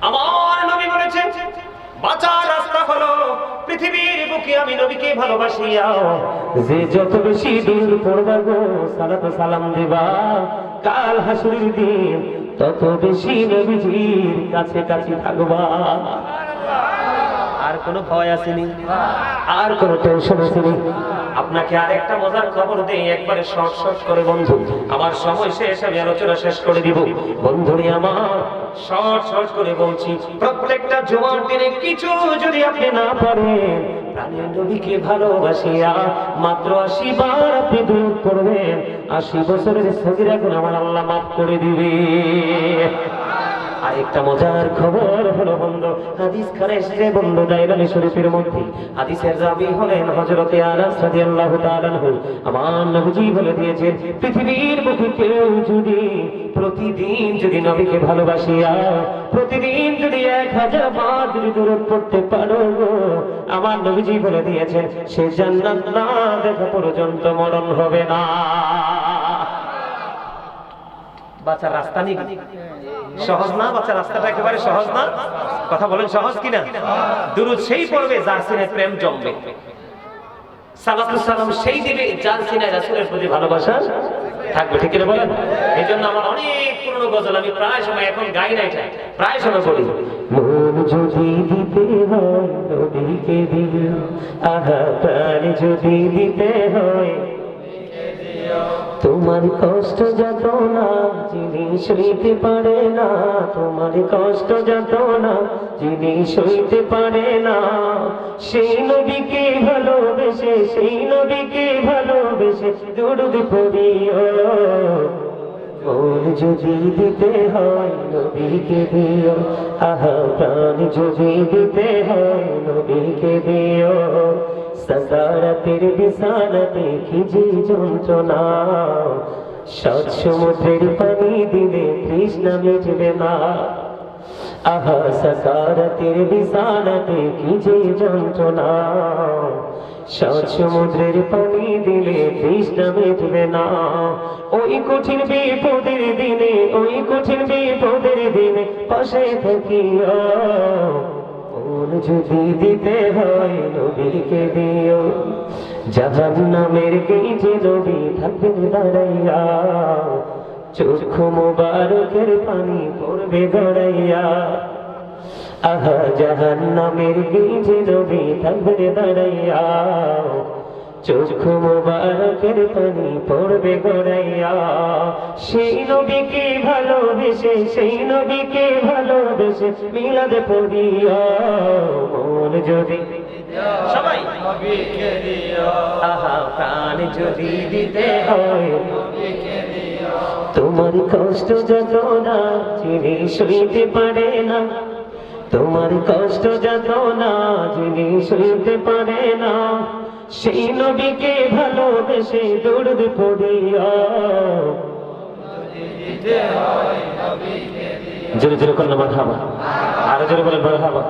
আমার নবী বলেছেন, বাঁচার রাস্তা হলো পৃথিবীর বুকে আমি নবীকে ভালোবাসিয়া। যে যত বেশি দূর পড়বা গো সালাত সালাম দেবা। কাল হাসুরির দিন তত বেশি নবীজির কাছে কাছে থাকবা। কোনো ভয় আসেনি, আর কোনো টেনশন আসেনি। আপনাকে আর একটা মজার খবর দেই, একবারে শর্ট শর্ট করে বন্ধু। আমার সময় শেষ, আমি আলোচনা শেষ করে দিব। বন্ধুরে আমার, শর্ট শর্ট করে বলছি, প্রত্যেকটা জুমার দিনে কিছু যদি আপনি না পারেন মাত্র আশি বার আপনি করবেন। আশি বছরের সগিরা গুণ আমার আল্লাহ মাফ করে দিবে। আরেকটা মজার খবর হলো বন্ধু, হাদিস খানে এসেছে বন্ধু দাইরানি শরীফের মধ্যে। হাদিসের রাবি হলেন হযরতে আনাস রাদিয়াল্লাহু তাআলা আমার নবীজি বলে দিয়েছেন, পৃথিবীর বুকে কেউ যদি প্রতিদিন যদি নবীকে ভালোবাসিয়া প্রতিদিন যদি এক হাজার বার যদি পড়তে পারো, আমার নবীজি বলে দিয়েছেন, সে জান্নাত না দেখা পর্যন্ত মরণ হবে না। বাচ্চার রাস্তা নেই। সহজ না? বাচ্চা রাস্তাটা একেবারে সহজ না? কথা বলেন সহজ কিনা? দুরুদ সেই পড়বে যার সিনে প্রেম জমবে। সালাম সেই দিবে যার সিনে রাসূলের প্রতি ভালোবাসা থাকবে, ঠিক কিনা বলেন? এই জন্য আমার অনেক পুরনো গজল, আমি প্রায় সময় এখন গাই না এটা। প্রায় সময় বলি যদি দিতে হয়, নবীকে দিও আহা প্রাণ যদি দিতে হয় তোমার কষ্ট যত না জিনিস হইতে পারে না, তোমার কষ্ট যত না জিনিস হইতে পারে না। সেই নবীকে ভালোবেসে, সেই নবীকে ভালোবেসে দুরুদ পড়িও। যদি দিতে হয়, নবীকে দিও। আহা, প্রাণ যদি দিতে হয়, নবীকে দিও। সকারাতের বিছানাতে খিজি যন্ত্রণা। সাত সমুদ্রের পানি দিলে তৃষ্ণা মিটবে না। আহা সকারাতের বিছানাতে খিজি যন্ত্রণা। সাত সমুদ্রের পানি দিলে তৃষ্ণা মিটবে না। ওই কঠিন বিপদের দিনে, ওই কঠিন বিপদের দিনে পাশে থাকিয়া মন যদি দিতে হয় নবীকে দিও। জাহান নামের গেছে নবী থাকবে দাঁড়াইয়া, চক্ষু মোবারকের পানি পড়বে গড়াইয়া। আহা, জাহান নামের গেছে নবী থাকবে দাঁড়াইয়া চক্ষু মোবারকের পানি পড়বে গড়াইয়া সেই নবীকে ভালোবেসে সেই নবীকে ভালোবেসে মিলাদ পড়িয়া মন যদি সবাই। আহা প্রাণ যদি দিতে হয়। তোমার কষ্ট যত না জিনিস হইতে পারে না। তোমার কষ্ট যত না জিনিস হইতে পারে না। সেই নবীকে ভালোবেসে পড়িয়া জোরে জোরে করলাম মারহাবা। আরও জোরে বলেন মারহাবা।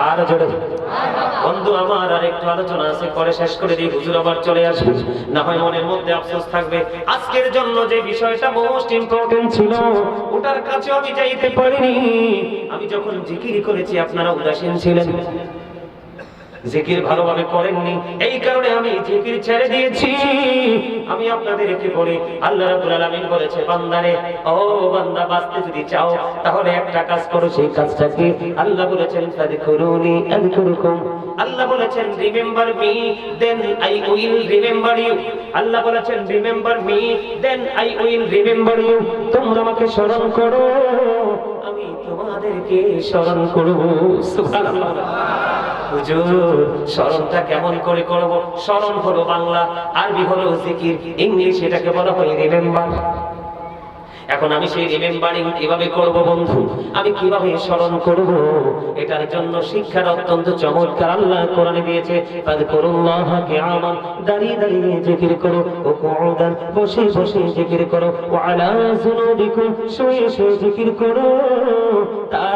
আরও জোরে। বন্ধু, আমার আর একটু আলোচনা আছে, পরে শেষ করে দিয়ে হুজুর আবার চলে আসবে। না হয় মনের মধ্যে আফসোস থাকবে। আজকের জন্য যে বিষয়টা মোস্ট ইম্পর্টেন্ট ছিল, ওটার কাছে আমি যাইতে পারিনি। আমি যখন জিকির করেছি, আপনারা উদাসীন ছিলেন। জিকির ভালোভাবে করেননি। এই কারণে আমি জিকির ছেড়ে দিয়েছি। আমি আপনাদেরকে বলি, আল্লাহ রাব্বুল আলামিন বলেছে, বান্দারে, ও বান্দা, বাঁচতে যদি চাও, তাহলে একটা কাজ করো, সেই কাজটা কি? আল্লাহ বলেছেন ফাযকুরুনি আযকুরুকুম আল্লাহ বলেছেন remember me then I will remember you Allah বলেছেন remember me then I will remember you তোমরা আমাকে স্মরণ করো। আমি তোমাদেরকে স্মরণ করব। সুবহানাল্লাহ। হুজুর, স্মরণটা কেমন করে করব? স্মরণ হলো বাংলা, আরবি হলো জিকির, ইংলিশ এটাকে বলা হয় রিমেম্বার। এখন আমি সেই রিমেম্বারিং কীভাবে করব বন্ধু? আমি কীভাবে স্মরণ করব? এটার জন্য শিক্ষার অত্যন্ত চমৎকার। আল্লাহ কোরআনে দিয়েছে ফাযকুরুল্লাহ কিয়ামান দাঁড়িয়ে দাঁড়িয়ে জিকির করো ও কুউদান বসে বসে জিকির করো ওয়া আলা যুনুবিকুম শুয়ে শুয়ে জিকির করো। তার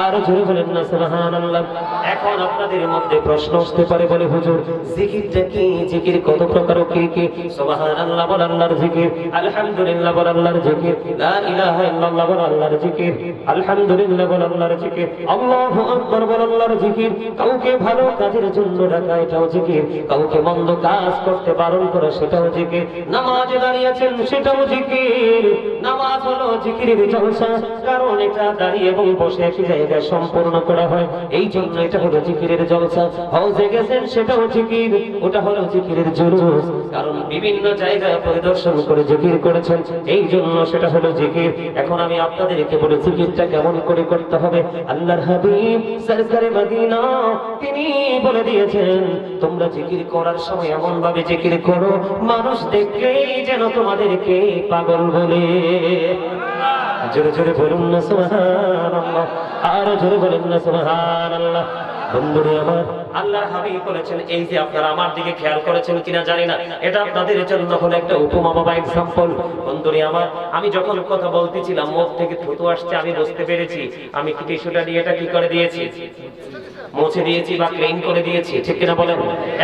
আর জোরে বলেন না, সুবহানাল্লাহ। এখন আপনাদের মধ্যে প্রশ্ন আসতে পারে বলে হুজুর, জিকিরটা কি? জিকির কত প্রকার ও কি কি? সুবহানাল্লাহ বল আল্লাহর জিকির, আলহামদুলিল্লাহ বল আল্লাহর জিকির, লা ইলাহা ইল্লাল্লাহ বল আল্লাহর জিকির, আলহামদুলিল্লাহ বল আল্লাহর জিকির, আল্লাহু আকবার বল আল্লাহর জিকির, কাউকে ভালো কাজের জন্য ডাকা এটাও জিকির, কাউকে মন্দ কাজ করতে বারণ করা সেটাও জিকির, নামাজে দাঁড়িয়েছেন সেটাও জিকির, নামাজ হলো জিকিরের জলসা, কারণ এটা দাঁড়িয়ে এবং বসে একই জায়গায় সম্পূর্ণ করা হয়। এই জন্য এটা হলো জিকিরের জলসা। হজে গেছেন, সেটাও জিকির। ওটা হলো জিকিরের জুলুস। কারণ বিভিন্ন জায়গায় পরিদর্শন করে জিকির করেছেন। এই জন্য সেটা হলো জিকির। এখন আমি আপনাদেরকে বলে, জিকিরটা কেমন করে করতে হবে? আল্লাহর হাবিব সরকারে মদিনা, তিনি বলে দিয়েছেন, তোমরা জিকির করার সময় এমন ভাবে জিকির করো, মানুষ দেখলেই যেন তোমাদেরকে পাগল বলে। জোরে জোরে বলুন না সুবহানাল্লাহ আর জোরে বলুন না সুবহানাল্লাহ। আমার বলেছেন, এই যে আপনারা আমার দিকে খেয়াল করেছেন জানি না, এটা একটা এক্সাম্পল আমার, আমি যখন কথা বলতেছিলাম, মুখ থেকে থুতু আসছে, আমি বুঝতে পেরেছি, আমি টিস্যুটা দিয়ে এটা কি করে দিয়েছি? মুছে দিয়েছি বা ক্লিন করে দিয়েছি, ঠিক কিনা বলেন?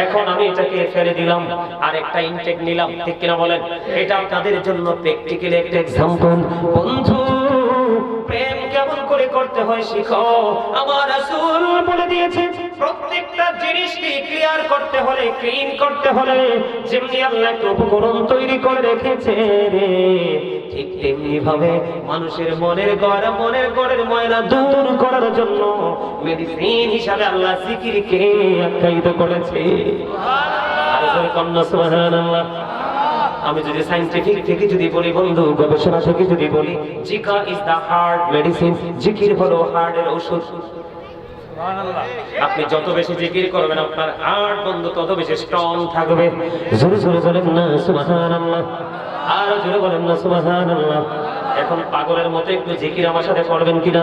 এখন আমি এটাকে ফেলে দিলাম আর একটা ইনটেক নিলাম, ঠিক কিনা বলেন? এটা আপনাদের জন্য প্র্যাকটিক্যালি একটা এক্সাম্পল বন্ধু প্রেম কেমন করে করতে হয় শিখো। আমার রাসূল বলে দিয়েছে, প্রত্যেকটা জিনিসকে ক্লিয়ার করতে হলে ক্লিন করতে হলে যেমনি আল্লাহ একটা উপকরণ তৈরি করে রেখেছে রে, ঠিক তেমনি ভাবে মানুষের মনের গড়, মনের গড়ের ময়লা দূর করার জন্য মেডিসিন হিসাবে আল্লাহ জিকিরকে আখ্যায়িত করেছে। সুবহানাল্লাহ। আমি যদি সাইন্টিফিক থেকে যদি বলি, বন্ধু, গবেষণা থেকে যদি বলি, zikr is the heart medicine জিকির হলো হার্টের ওষুধ। আপনি যত বেশি জিকির করবেন, আপনার হার্ট বন্ধু তত বেশি স্ট্রং থাকবে। জোরে জোরে বলেন না, সুবহানাল্লাহ। আর জোরে বলেন না, সুবহানাল্লাহ। এখন পাগলের মতো একটু জিকির আমার সাথে করবেন কিনা?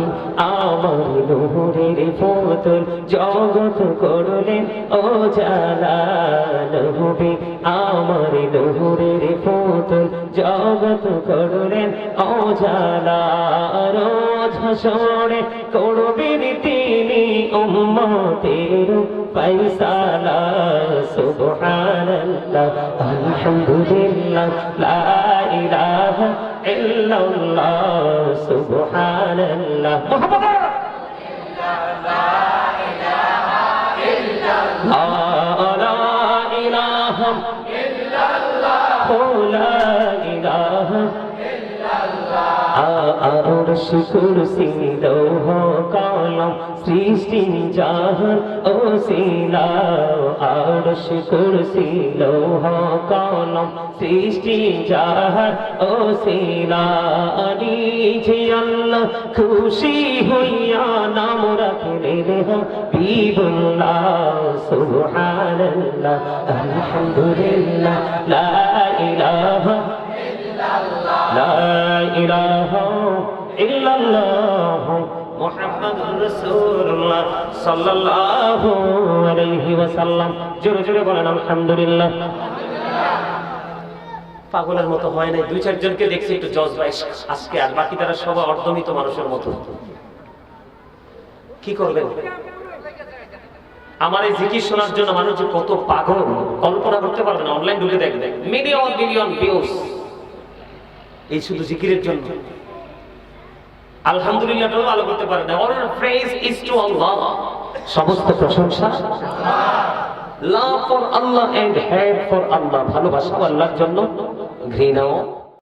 আমার নূরের ফতুল জগৎ করলেন ও জালা নবী আমার নূরের ফতুল জগৎ করলেন ও জালা রোজ হাসরে করবেন তিনি উম্মতের ফয়সালা। সুবহানাল্লাহ, আলহামদুলিল্লাহ, লা ইলাহা ইল্লাল্লাহ, সুবহানাল্লাহ। মুহাম্মদ লা ইলাহা আরশ কুরসি লৌহ কলম সৃষ্টি জাহান ও শিলা। আরশ কুরসি লৌহ কলম সৃষ্টি জাহান ও শিলা। নিজে আল্লাহ খুশি হইয়া নাম রাখলেন হাবিবুল্লাহ সুবহানাল্লাহ, আলহামদুলিল্লাহ, লা ইলাহা لا إله إلا الله محمد رسول الله صلى الله عليه وسلم জোরে জোরে বলেন আলহামদুলিল্লাহ পাগলের মতো হয় নাই দুই চারজনকে দেখছি একটু জজ বাইশ আজকে আর বাকি তারা সবাই অর্ধমিত মানুষের মতো কি করবেন আমার এই জিকির শোনার জন্য মানুষ যে কত পাগল কল্পনা করতে পারবে না অনলাইন ঢুকে দেখবে মিলিয়ন মিলিয়ন ভিউজ এই শুধু জিকিরের জন্য। আলহামদুলিল্লাহ ভালো করতে পারে। না all praise is to Allah সমস্ত প্রশংসা। Love for Allah and hate for Allah ভালোবাসা আল্লাহর জন্য। ঘৃণাও।